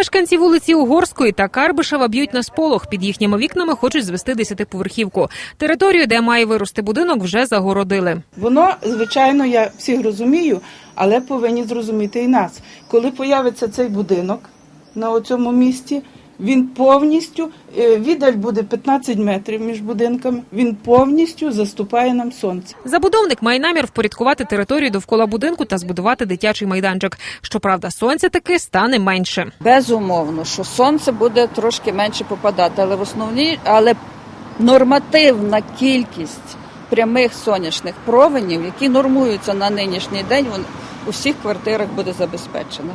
Мешканці вулиці Угорської та Карбишева б'ють на сполох. Під їхніми вікнами хочуть звести десятиповерхівку. Територію, де має вирости будинок, вже загородили. Воно, звичайно, я всіх розумію, але повинні зрозуміти і нас. Коли появиться цей будинок на цьому місці, він повністю е, віддаль буде 15 метрів між будинками. Він повністю заступає нам сонце. Забудовник має намір впорядкувати територію довкола будинку та збудувати дитячий майданчик. Щоправда, сонця таки стане менше. Безумовно, що сонце буде трошки менше попадати, але в основній, але нормативна кількість прямих сонячних променів, які нормуються на нинішній день, у всіх квартирах буде забезпечена.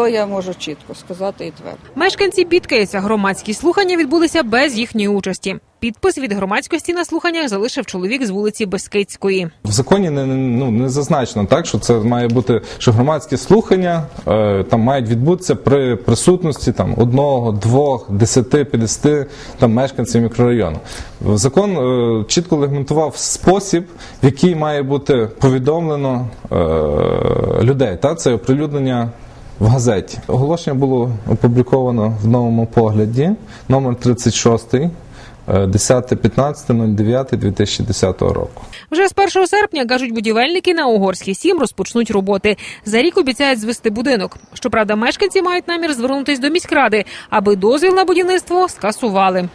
То я можу чітко сказати і твердо. Мешканці бідкаються. Громадські слухання відбулися без їхньої участі. Підпис від громадськості на слуханнях залишив чоловік з вулиці Бескидської. В законі не, ну, не зазначено так, що це має бути, що громадські слухання е, там мають відбутися при присутності там одного, двох, десяти, п'ятдесяти там мешканців мікрорайону. Закон е, чітко регламентував спосіб, в який має бути повідомлено е, людей. Та це оприлюднення. В газеті оголошення було опубліковано в новому погляді, номер 36, е, 10.15.09.2010 року. Вже з 1 серпня, кажуть будівельники, на Угорській 7 розпочнуть роботи. За рік обіцяють звести будинок. Щоправда, мешканці мають намір звернутись до міськради, аби дозвіл на будівництво скасували.